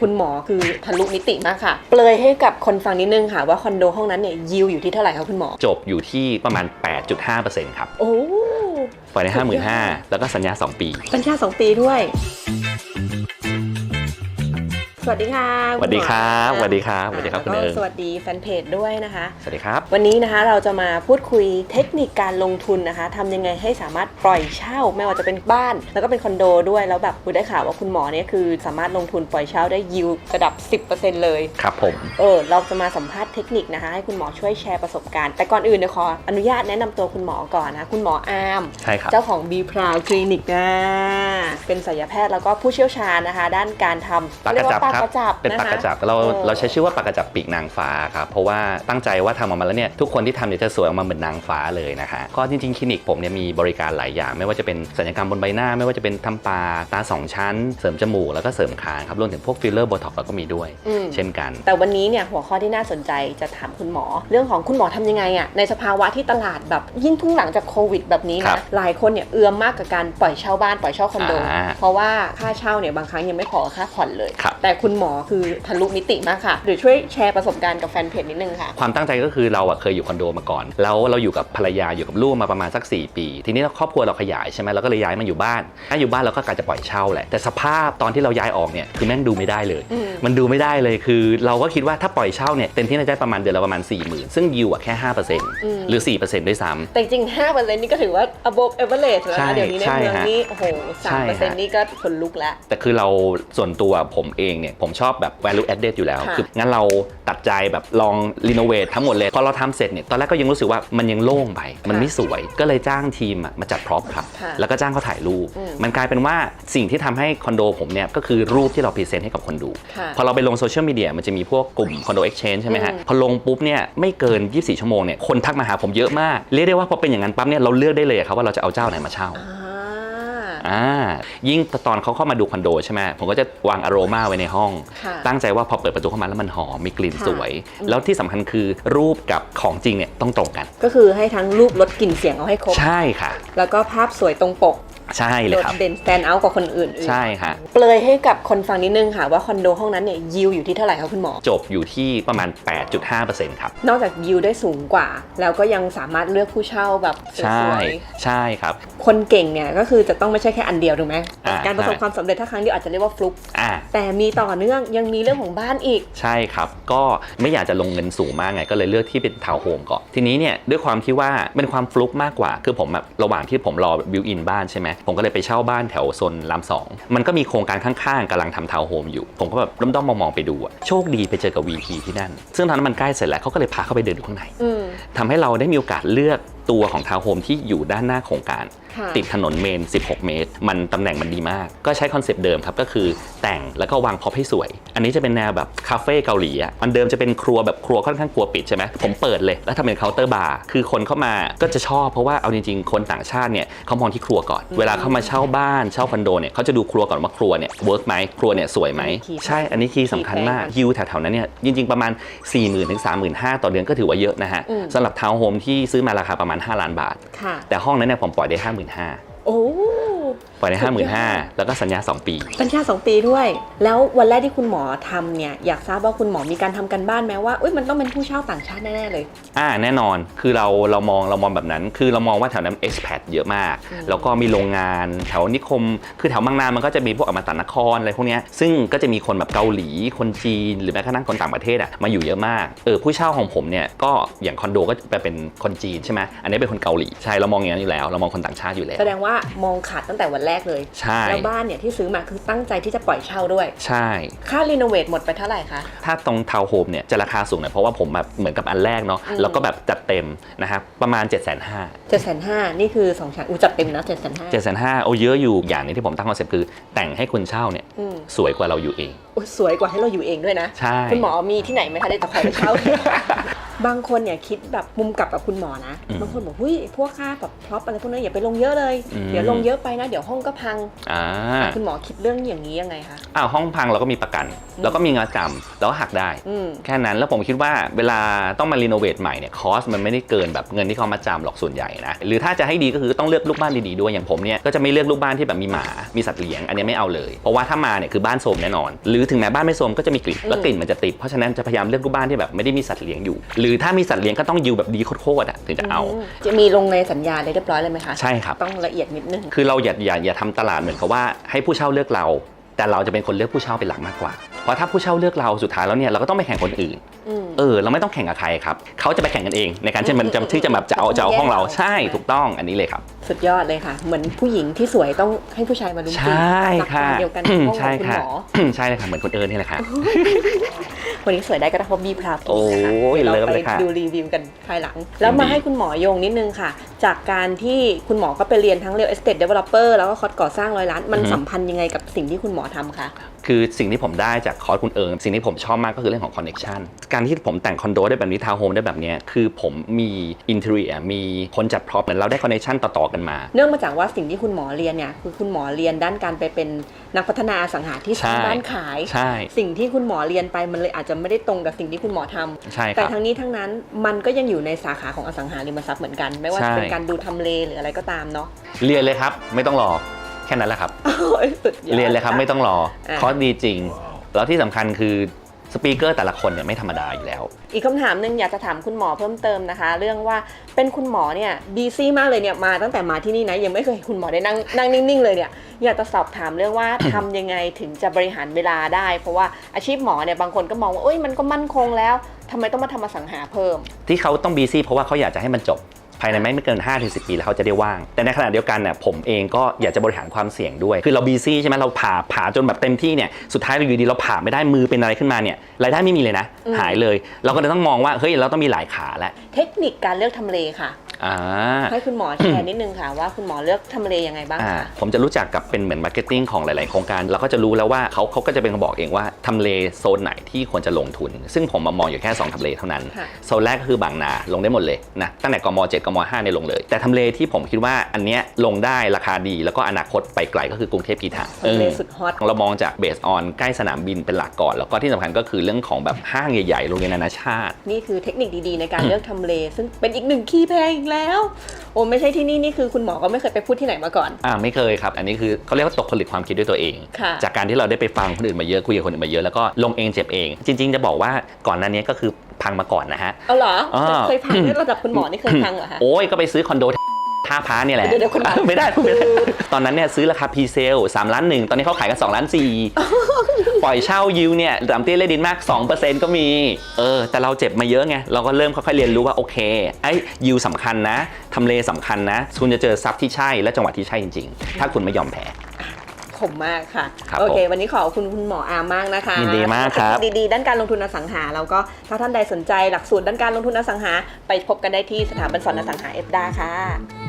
คุณหมอคือทะลุมิติมากค่ะ เปลยให้กับคนฟังนิดนึงค่ะ ว่าคอนโดห้องนั้นเนี่ยยิวอยู่ที่เท่าไหร่คะคุณหมอ จบอยู่ที่ประมาณ 8.5%ครับโอ้ปล่อยในสุดยอด55,000 แล้วก็สัญญา 2 ปี สัญชาติสองปีด้วย สวัสดีค่ะสวัสดีครับณหมอสวัสดีครับสวัสดีครับคุณแล้วเอิก็งสวัสดีแฟนเพจด้วยนะคะ สวัสดีครับ วันนี้นะคะเราจะมาพูดคุยเทคนิคการลงทุนนะคะทำยังไงให้สามารถปล่อยเช่า ไม่ว่าจะเป็นบ้าน แล้วก็เป็นคอนโดด้วยแล้วแบบคุณได้ข่าวว่าคุณหมอเนี่ยคือสามารถลงทุนปล่อยเช่าได้ยิวระดับ 10%เลยครับผมเออเราจะมาสัมภาษณ์เทคนิคนะคะให้คุณหมอช่วยแชร์ประสบการณ์ แต่ก่อนอื่นเนี่ยขออนุญาตแนะนำตัวคุณหมอก่อนนะคุณหมออาร์มใช่ครับเจ้าของ B p r o u d Clinic นะเป็นศัลยแพทย์แล้วก็ผู้เชี่ยวชาญนะคะ ด้านการทำปากกระจับเยว่าครับปากกระจับเป็นนะปากคะกระจับเราเออเราใช้ชื่อว่าปากกระจับปีกนางฟ้าครับเพราะว่าตั้งใจว่าทำออกมาแล้วเนี่ยทุกคนที่ทำเนี่ยจะสวยออกมาเหมือนนางฟ้าเลยนะคะก็จริงๆคลินิกผมเนี่ยมีบริการหลายอย่าง ไม่ว่าจะเป็นศัลยกรรมบนใบหน้า ไม่ว่าจะเป็นทำปากตาสองชั้น เสริมจมูกแล้วก็เสริมคางครับรวมถึงพวกฟิลเลอร์โบท็อกซ์เราก็มีด้วย อืม เช่นกัน แต่วันนี้เนี่ยหัวข้อที่น่าสนใจจะถามคุณหมอ เรื่องของคุณหมอทำยังไงอะในสภาวะที่ตลาดแบบยิ่งทุ่งหลังจากโควิดแบบนี้ครันะบหลายคนเนี่ยเอื้อมมากกับการปล่อยเช่าบ้านปล่อยเช่าคอนโดอ่าเพราะว่าค่าเช่าเนี่ยบางครั้งยังไม่พอค่าผ่อนเลย ครับแต่คุณหมอคือทะลุมิติมากค่ะ หรือช่วยแชร์ประสบการณ์กับแฟนเพจนิดนึงค่ะ ความตั้งใจก็คือเราอะเคยอยู่คอนโดมาก่อน แล้วเราอยู่กับภรรยาอยู่กับลูกมาประมาณสัก 4 ปี ทีนี้ครอบครัวเราขยายใช่ไหมเราก็เลยย้ายมาอยู่บ้านถ้าอยู่บ้านเราก็กะจะปล่อยเช่าแหละแต่สภาพตอนที่เราย้ายออกเนี่ยคือแม่งดูไม่ได้เลยอืมมันดูไม่ได้เลยคือ เราก็คิดว่าถ้าปล่อยเช่าเนี่ยเต็มที่น่าจะได้ประมาณเดือนละประมาณ4 0,000ซึ่งยิวอะแค่5%หรือ 4%ด้วยซ้ำแต่จริงๆ5%นี่ก็ถือว่า above average แล้วใช่นะเดี๋ยวนี้ในใช่เมืองฮะนี่โอ้โหใช่ฮะ3%นี่ก็ขนลุกแล้วแต่คือเราส่วนตัวผมเองเนี่ยผมชอบแบบ value added อยู่แล้ว ค่ะ คืองั้นเราตัดใจแบบลองรีโนเวททั้งหมดเลย พอเราทำเสร็จเนี่ยตอนแรกก็ยังรู้สึกว่ามันยังโล่งไป มันไม่สวย ก็เลยจ้างทีมอะมาจัดพร็อพครับ ค่ะแล้วก็จ้างเขาถ่ายรูป อืมมันกลายเป็นว่าสิ่งที่ทำให้คอนโดผมเนี่ยก็คือรูปที่เราพรีเซนต์ให้กับคนดู ค่ะพอเราไปลงโซเชียลมีเดียมันจะมีพวกกลุ่มคอนโดเอ็กชแนนใช่ไหมฮะ อืม พอลงปุ๊บเนี่ยไม่เกิน 24 ชั่วโมงเนี่ยคนทักมาหาผมเยอะมาก เรียกได้ว่าพอเป็นอย่างนั้นปั๊บเนี่ยเราเลือกได้เลยครับว่าเราจะเอาเจ้าไหนมาเช่า อ่า อ่ายิ่งตอนเขาเข้ามาดูคอนโดใช่ไหมผมก็จะวางอโรมาไว้ในห้อง ค่ะตั้งใจว่าพอเปิดประตูเข้ามาแล้วมันหอมมีกลิ่นค่ะ สวยอืมแล้วที่สำคัญคือรูปกับของจริงเนี่ยต้องตรงกัน ก็คือให้ทั้งรูปลดกลิ่นเสียงเอาให้ครบ ใช่ค่ะ แล้วก็ภาพสวยตรงปก ใช่เลโดยดครับ เด่น stand out กว่าคนอื่นๆใช่ค่ะเปลยให้กับคนฟังนิดนึงค่ะว่าคอนโดห้องนั้นเนี่ยยิวอยู่ที่เท่าไหร่คะคุณหมอ จบอยู่ที่ประมาณ 8.5%ครับ นอกจากยิวได้สูงกว่า แล้วก็ยังสามารถเลือกผู้เช่าแบบสใช่วยใช่ครับ ๆคนเก่งเนี่ยก็คือจะต้องไม่ใช่แค่อันเดียวถูกไหมอ่า การประสบใช่ความสำเร็จถ้าครั้งเดียวอาจจะเรียกว่าฟลุก อ่า แต่มีต่อเนื่องยังมีเรื่องของบ้านอีก ใช่ครับ ก็ไม่อยากจะลงเงินสูงมากไง ก็เลยเลือกที่เป็นทาวน์โฮมก่อน ทีนี้เนี่ยด้วยความที่ว่าเป็นความฟลุกมากกว่า คือผมแบบระหว่างที่ผมรอบิวอินบ้านใช่ไหมผมก็เลยไปเช่าบ้านแถวโซนรามสองมันก็มีโครงการข้างๆกำลังทำทาวน์โฮมอยู่ ผมก็แบบด้อมๆมองๆไปดูอะโชคดีไปเจอกับ VP ที่นั่น ซึ่งตอนนั้นมันใกล้เสร็จแล้วเขาก็เลยพาเข้าไปเดินดูข้างในอืมทำให้เราได้มีโอกาสเลือกตัวของทาวน์โฮมที่อยู่ด้านหน้าโครงการค่ะติดถนนเมน 16 เมตร มันตำแหน่งมันดีมาก ก็ใช้คอนเซปต์เดิมครับ ก็คือแต่งแล้วก็วางพ็อปให้สวย อันนี้จะเป็นแนวแบบคาเฟ่เกาหลีอะมันเดิมจะเป็นครัวแบบครัวค่อนข้างกลัวปิดใช่ไหมผมเปิดเลย แล้วทำเป็นเคาน์เตอร์บาร์คือคนเข้ามาก็จะชอบเพราะว่าเอาจริงๆ คนต่างชาติเนี่ยเขามองที่ครัวก่อน เวลาเขามาเช่าบ้านเช่าคอนโดเนี่ยเขาจะดูครัวก่อนว่าครัวเนี่ยเวิร์กไหมครัวเนี่ยสวยไหมคีย์ใช่อันนี้คีย์สำคัญมากยิวแถวๆนั้นเนี่ยจริง ๆประมาณ4 0 0 0 0ถึง35,000ต่อเดือนก็ถือว่าเยอะนะฮะอืมสำหรับทาวน์โฮมที่ซื้อมาราคาประมาณ5 ล้านบาทค่ะแต่ห้องนั้นเนี่ยผมปล่อยได้ 55,000 โอ้ ปล่อยได้สุดยอด55,000 แล้วก็สัญญา 2 ปี สัญชาติสองปีด้วย แล้ววันแรกที่คุณหมอทำเนี่ย อยากทราบว่าคุณหมอมีการทำกันบ้านไหมว่าเอ้ยมันต้องเป็นผู้เช่าต่างชาติแน่ ๆ เลย อ่าแน่นอนคือเราเรามองเรามองแบบนั้น คือเรามองว่าแถวนั้น expat เยอะมากอืมแล้วก็มีโรงงานแถวนิคม คือแถวบางนามันก็จะมีพวกอมตะนครอะไรพวกเนี้ยซึ่งก็จะมีคนแบบเกาหลีคนจีน หรือแม้กระทั่งคนต่างประเทศอะมาอยู่เยอะมากเออผู้เช่าของผมเนี่ยก็อย่างคอนโดก็จะเป็นคนจีนใช่ไหมอันนี้เป็นคนเกาหลีใช่เรามองอย่างนั้นอยู่แล้ว เรามองคนต่างชาติอยู่แล้วแสดงว่ามองขาดตั้งแต่วันแรกเลยใช่ แล้วบ้านเนี่ยที่ซื้อมาคือตั้งใจที่จะปล่อยเช่าด้วย ใช่ ค่ารีโนเวทหมดไปเท่าไหร่คะ ถ้าตรงทาวน์โฮมเนี่ยจะราคาสูงหน่อยเพราะว่าผมแบบเหมือนกับอันแรกเนาะอืม แล้วก็แบบจัดเต็มนะครับประมาณ 7 5 0 0 0 เจ็ดแสนห้านี่คือสองชั้นอูจัดเต็มนะเจ็ดแสนห้า7 5 0 0 0โอ้เยอะอยู่อย่างหนึงที่ผมตั้งคอนเซ็ปต์คือ แต่งให้คนเช่าเนี่ยอืมสวยกว่าเราอยู่เองโอ้ยสวยกว่าให้เราอยู่เองด้วยนะ ใช่ คุณหมอมีที่ไหนไหมคะได้จะคอยไปเช่า บางคนเนี่ยคิดแบบมุมกลับกับคุณหมอนะ อืมบางคนบอกหุ้ยพวกค่าแบบพร็อพอะไรพวกนั้นอย่าไปลงเยอะเลย อืม เดี๋ยวลงเยอะไปนะ เดี๋ยวห้องก็พัง อ่าคุณหมอคิดเรื่องอย่างนี้ยังไงคะ อ้าวห้องพังเราก็มีประกัน แล้วก็มีเงาจำแล้วก็หักได้ อืม แค่นั้นแล้วผมคิดว่าเวลาต้องมารีโนเวทใหม่เนี่ยคอสมันไม่ได้เกินแบบเงินที่เขามาจำหรอกส่วนใหญ่นะหรือถ้าจะให้ดีก็คือต้องเลือกลูกบ้านดีๆด้วยอย่างผมเนี่ยก็จะไม่เลือกลูกบ้านที่แบบมีหมา มีสัตว์เลี้ยงอันนี้ไม่เอาเลย เพราะว่าถ้ามาเนี่ยคือบ้านโทรมแน่นอน หรือถึงแม้บ้านไม่โทรมก็จะมีกลิ่นแล้วกลิ่นมันจะติดเพราะฉะนั้นจะพยายามเลือกลูกบ้านที่แบบไม่ได้มีสัตว์เลี้ยงอยู่ หรือถ้ามีสัตว์เลี้ยงก็ต้องยิวแบบดีโคตรๆอะถึงจะเอามจะมีลงในสัญญาเลยเรียบร้อยเลยไหมคะใช่ครับต้องละเอียดนิดนึงคือเราอย่าอย่าอย่าทำตลาดเหมือนกับว่าให้ผู้เช่าเลือกเรา แต่เราจะเป็นคนเลือกผู้เช่าเป็นหลักมากกว่า เพราะถ้าผู้เช่าเลือกเราสุดท้ายแล้วเนี่ยเราก็ต้องไปแข่งคนอื่น อืม เออเราไม่ต้องแข่งกับใครครับ เขาจะไปแข่งกันเอง ในการที่มันจะที่จะแบบจะเอาจะเอาห้องเราใช่ถูกต้องอันนี้เลยครับ สุดยอดเลยค่ะ เหมือนผู้หญิงที่สวยต้องให้ผู้ชายมาลุมใชจีบ่หลักค่ะการเดียวกันกับห้องขใช่องคุณค่ะหมอใช่เลยค่ะเหมือนคนเอิญนี่แหละค่ะคนนี้สวยได้ก็ได้เพราะบีพราวโอ้ยเราเลิฟไปเลยค่ะ ดูรีวิวกันภายหลัง แล้วมาให้คุณหมอโยงนิดนึงค่ะ จากการที่คุณหมอก็ไปเรียนทั้ง real estate developer แล้วก็คอร์สก่อสร้างร้อยล้านมันอือฮึสัมพันธ์ยังไงกับสิ่งที่คุณหมอทำคะ คือสิ่งที่ผมได้จากคอร์สคุณเอิงสิ่งที่ผมชอบมากก็คือเรื่องของคอนเน็ชันการที่ผมแต่งคอนโดได้แบบนี้ทาวน์โฮมได้แบบเนี้ยคือผมมีอินเทอร์เนียมีคนจัดพร็อพเหมือนเราได้คอนเน็ชันต่อๆกันมา เนื่องมาจากว่าสิ่งที่คุณหมอเรียนเนี่ยคือคุณหมอเรียนด้านการไปเป็นนักพัฒนาอสังหาที่สร้างใช่บ้านขายใช่สิ่งที่คุณหมอเรียนไปมันเลยอาจจะไม่ได้ตรงกับสิ่งที่คุณหมอทำใช่คแต่รับทั้งนี้ทั้งนั้นมันก็ยังอยู่ในสาขาของอสังหาริมทรัพย์เหมือนกัน ไม่ว่าใช่จะเป็นการดูทำเลหรืออะไรก็ตามเนาะเรียนเลยครับไม่ต้องรอแค่นั้นแหละครับโอ้ยสุดอดเรียนเลยครับไม่ต้องรออะคอร์สดีจริงแล้วที่สำคัญคือ สปีกเกอร์แต่ละคนเนี่ยไม่ธรรมดาอยู่แล้ว อีกคำถามหนึ่งอยากจะถามคุณหมอเพิ่มเติมนะคะ เรื่องว่าเป็นคุณหมอเนี่ยบีซี่มากเลยเนี่ยมาตั้งแต่มาที่นี่นะยังไม่เคยเห็นคุณหมอได้นั่งนั่งนิ่งๆเลยเนี่ยอยากจะสอบถามเรื่องว่า ทำยังไงถึงจะบริหารเวลาได้ เพราะว่าอาชีพหมอเนี่ยบางคนก็มองว่าเอ้ยมันก็มั่นคงแล้วทำไมต้องมาทำอสังหาเพิ่ม ที่เขาต้องบีซี่เพราะว่าเขาอยากจะให้มันจบ ภายในไม่เกิน 5-10 ปีแล้วเขาจะได้ว่าง แต่ในขณะเดียวกันเนี่ยผมเองก็อยากจะบริหารความเสี่ยงด้วย คือเราบีซี่ใช่ไหมเราผ่าผ่าจนแบบเต็มที่เนี่ยสุดท้ายเราอยู่ดีเราผ่าไม่ได้มือเป็นอะไรขึ้นมาเนี่ยรายได้ไม่มีเลยนะหายเลย เราก็เลยต้องมองว่าเฮ้ยเราต้องมีหลายขาแล้วเทคนิคการเลือกทำเลค่ะ อ่า ให้คุณหมอแชร์นิดนึงค่ะ ว่าคุณหมอเลือกทำเลยังไงบ้างอ่าคะ ผมจะรู้จักกับเป็นเหมือนมาร์เก็ตติ้งของหลาย ๆ โครงการเราก็จะรู้แล้วว่าเขาเขาก็จะเป็นคนบอกเองว่าทำเลโซนไหนที่ควรจะลงทุน ซึ่งผมมามองอยู่แค่2ทำเลเท่านั้น ค่ะ โซนแรกก็คือบางนาลงได้หมดเลยนะตั้งแต่กม7กม5เนี่ยลงเลย แต่ทำเลที่ผมคิดว่าอันเนี้ยลงได้ราคาดีแล้วก็อนาคตไปไกลก็คือกรุงเทพกีทาทำเลเออสุดฮอต เรามองจากเบสออนใกล้สนามบินเป็นหลักก่อน แล้วก็ที่สำคัญก็คือเรื่องของแบบห้างใหญ่ๆโรงเรียนนานาชาติ นี่คือเทคนิคดีๆ ในการเลือกทำเล ซึ่งเป็นอีกหนึ่งคีย์แพงอีกแล้ว โอ้ไม่ใช่ที่นี่ นี่คือคุณหมอก็ไม่เคยไปพูดที่ไหนมาก่อน อ่าไม่เคยครับ อันนี้คือเขาเรียกว่าตกผลึกความคิดด้วยตัวเอง ค่ะจากการที่เราได้ไปฟังคนอื่นมาเยอะคุยกับคนอื่นมาเยอะแล้วก็ลงเองเจ็บเอง จริง ๆ จะบอกว่าก่อนหน้านี้ก็คือพังมาก่อนนะฮะ เอาเหรอ อ่า เคยพังในระดับคุณหมอนี่เคยพังเหรอคะ โอ้ยก็ไปซื้อคอนโด ท่าพาเนี่ยแหละ เดี๋ยวเดี๋ยวคุณหมอ ไม่ได้พูดไม่ได้ ตอนนั้นเนี่ยซื้อราคาพรีเซลสามล้านหนึ่งตอนนี้เขาขายกัน2ล้านสี่ปล่อยเช่ายิวเนี่ยดามเตี้ยเลดินมาก 2%ก็มี เออ แต่เราเจ็บมาเยอะไง เราก็เริ่มค่อยๆเรียนรู้ว่าโอเค ไอ้ยิวสำคัญนะทำเลสำคัญนะ คุณจะเจอซับที่ใช่และจังหวะที่ใช่จริงๆ ถ้าคุณไม่ยอมแพ้ขมมากค่ะ ครับโอเค ผมวันนี้ขอบคุณคุณหมออาร์มมากนะคะยินดีมากครับ เทนิดีๆ ด้านการลงทุนอสังหา แล้วก็ถ้าท่านใดสนใจหลักสูตรด้านการลงทุนอสังหา ไปพบกันได้ที่สถาบันสอนอสังหาเอฟดาค่ะ